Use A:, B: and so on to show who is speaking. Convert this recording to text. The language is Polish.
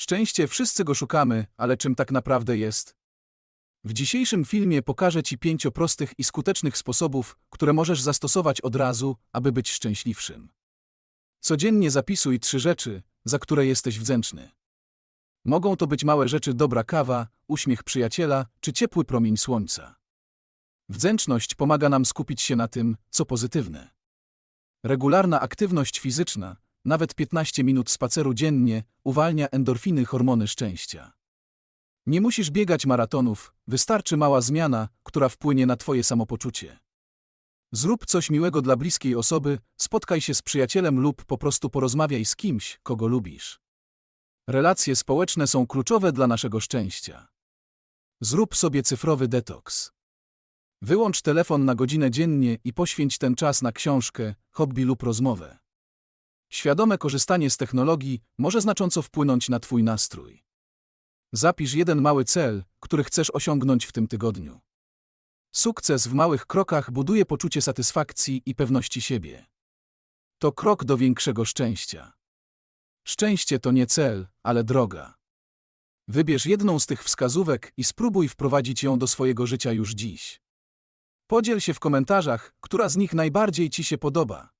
A: Szczęście wszyscy go szukamy, ale czym tak naprawdę jest? W dzisiejszym filmie pokażę Ci pięcio prostych i skutecznych sposobów, które możesz zastosować od razu, aby być szczęśliwszym. Codziennie zapisuj trzy rzeczy, za które jesteś wdzięczny. Mogą to być małe rzeczy dobra kawa, uśmiech przyjaciela czy ciepły promień słońca. Wdzięczność pomaga nam skupić się na tym, co pozytywne. Regularna aktywność fizyczna, nawet 15 minut spaceru dziennie, uwalnia endorfiny hormony szczęścia. Nie musisz biegać maratonów, wystarczy mała zmiana, która wpłynie na Twoje samopoczucie. Zrób coś miłego dla bliskiej osoby, spotkaj się z przyjacielem lub po prostu porozmawiaj z kimś, kogo lubisz. Relacje społeczne są kluczowe dla naszego szczęścia. Zrób sobie cyfrowy detoks. Wyłącz telefon na godzinę dziennie i poświęć ten czas na książkę, hobby lub rozmowę. Świadome korzystanie z technologii może znacząco wpłynąć na Twój nastrój. Zapisz jeden mały cel, który chcesz osiągnąć w tym tygodniu. Sukces w małych krokach buduje poczucie satysfakcji i pewności siebie. To krok do większego szczęścia. Szczęście to nie cel, ale droga. Wybierz jedną z tych wskazówek i spróbuj wprowadzić ją do swojego życia już dziś. Podziel się w komentarzach, która z nich najbardziej Ci się podoba.